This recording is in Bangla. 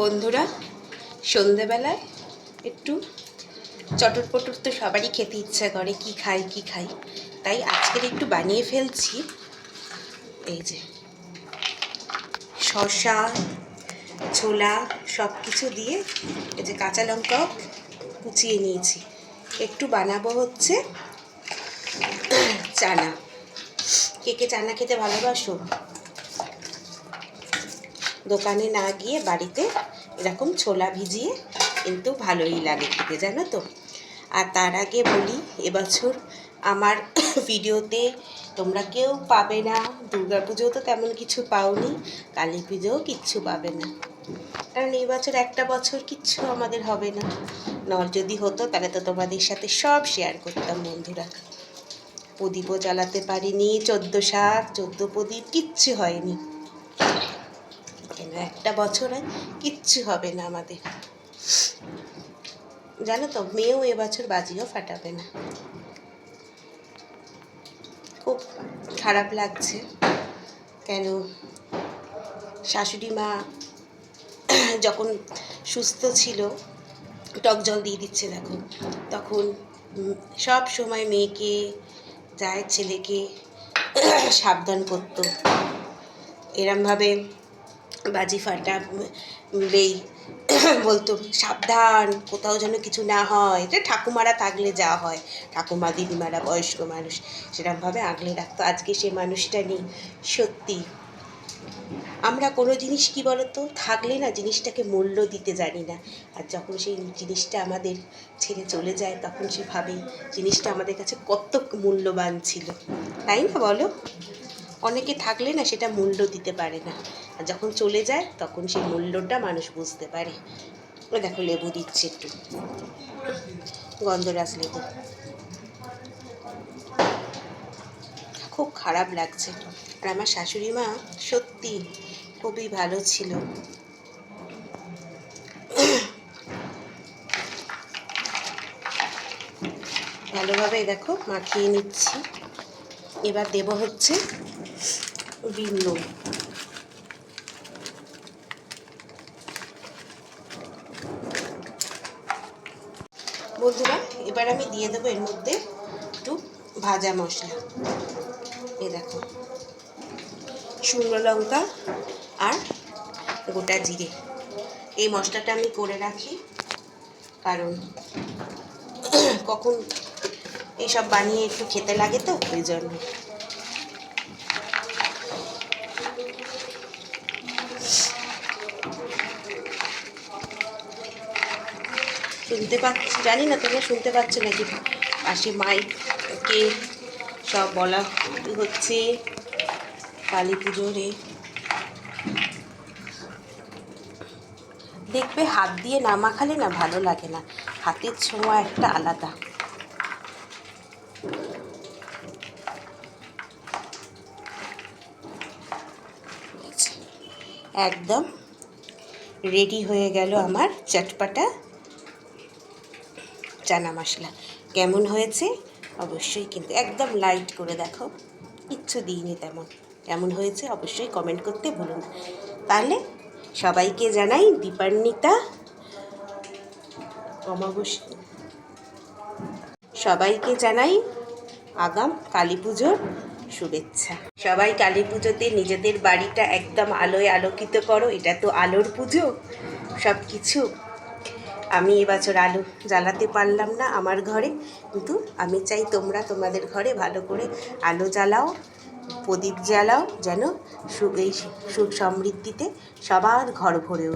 বন্ধুরা, সন্ধেবেলায় একটু চটর পটর তো সবারই খেতে ইচ্ছা করে, কি খাই কি খাই। তাই আজকের একটু বানিয়ে ফেলছি। এই যে, শসা, ছোলা সব কিছু দিয়ে এই যে কাঁচা লঙ্কাও কুচিয়ে নিয়েছি। একটু বানাবো হচ্ছে চানা। কে কে চানা খেতে ভালোবাসো? দোকানে না গিয়ে বাড়িতে এরকম ছোলা ভিজিয়ে কিন্তু ভালোই লাগে খেতে, জানো তো? আর তার আগে বলি, এবছর আমার ভিডিওতে তোমরা কেউ পাবে না দুর্গা পুজো তো তেমন কিছু পাওনি কালী পুজোও কিচ্ছু পাবে না। কারণ এই বছর একটা বছর কিচ্ছু আমাদের হবে না। নর যদি হতো, তাহলে তো তোমাদের সাথে সব শেয়ার করতাম, বন্ধুরা। প্রদীপও জ্বালাতে পারিনি, চোদ্দ শাক চোদ্দ প্রদীপ কিচ্ছু হয়নি। কেন? একটা বছরে কিচ্ছু হবে না আমাদের। জানো তো, মেয়েও এবছর বাজিও ফাটাবে না। খুব খারাপ লাগছে। কেন? শাশুড়ি মা যখন সুস্থ ছিল, টক জল দিয়ে দিচ্ছে দেখো। তখন সব সময় মেয়েকে যায় ছেলেকে সাবধান করতো। এরমভাবে বাজি ফাটালেই বলতো, সাবধান, কোথাও যেন কিছু না হয়। এটা ঠাকুমারা থাকলে যা হয়। ঠাকুমা, দিদিমারা, বয়স্ক মানুষ, সেরকমভাবে আগলে রাখতো। আজকে সে মানুষটা নেই, সত্যি। আমরা কোনো জিনিস কি বলতো? থাকলে না জিনিসটাকে মূল্য দিতে জানি না। আর যখন সেই জিনিসটা আমাদের ছেড়ে চলে যায়, তখন সে ভাবে জিনিসটা আমাদের কাছে কত মূল্যবান ছিল। তাই না বলো? অনেকে থাকলে না সেটা মূল্য দিতে পারে না। আর যখন চলে যায়, তখন সেই মূল্যটা মানুষ বুঝতে পারে। দেখো লেবু দিচ্ছে একটু। গন্ধরাজ লেবু। খুব খারাপ লাগছে। আর আমার শাশুড়ি মা সত্যি খুবই ভালো ছিল। ভালোভাবে দেখো মাখিয়ে নিচ্ছি। এবার দেব হচ্ছে বিন নুন বন্ধুরা, এবার আমি দিয়ে দেবো এর মধ্যে একটু ভাজা মশলা। এ দেখো, শুকনো লঙ্কা আর গোটা জিরে। এই মশলাটা আমি করে রাখি, কারণ কখন এইসব বানিয়ে একটু খেতে লাগে তো, ওই জন্য। শুনতে পাচ্ছি, জানি না, তোমরা শুনতে পাচ্ছ নাকি? পাশে মাইকে সব বলা হচ্ছে কালী পুজোরে দেখবে হাত দিয়ে না মাখালে না ভালো লাগে না, হাতের ছোঁয়া একটা আলাদা। একদম রেডি হয়ে গেল আমার চটপাটা। চানা মশলা। কেমন হয়েছে? অবশ্যই কিন্তু একদম লাইট করে দেখো। কিচ্ছু দিইনি তেমন। কেমন হয়েছে অবশ্যই কমেন্ট করতে ভুলো না। তাহলে সবাইকে জানাই দীপান্বিতা অমাবস্যা। সবাইকে জানাই আগাম কালী পুজোর শুভেচ্ছা। সবাই কালী পুজোতে নিজেদের বাড়িটা একদম আলোয় আলোকিত করো। এটা তো আলোর পুজো। সব কিছু আমি এবছর আলু জ্বালাতে পারলাম না আমার ঘরে কিন্তু আমি চাই তোমরা তোমাদের ঘরে ভালো করে আলো জ্বালাও, প্রদীপ জ্বালাও, যেন সুখ এই সুখ সমৃদ্ধিতে সবার ঘর ভরে।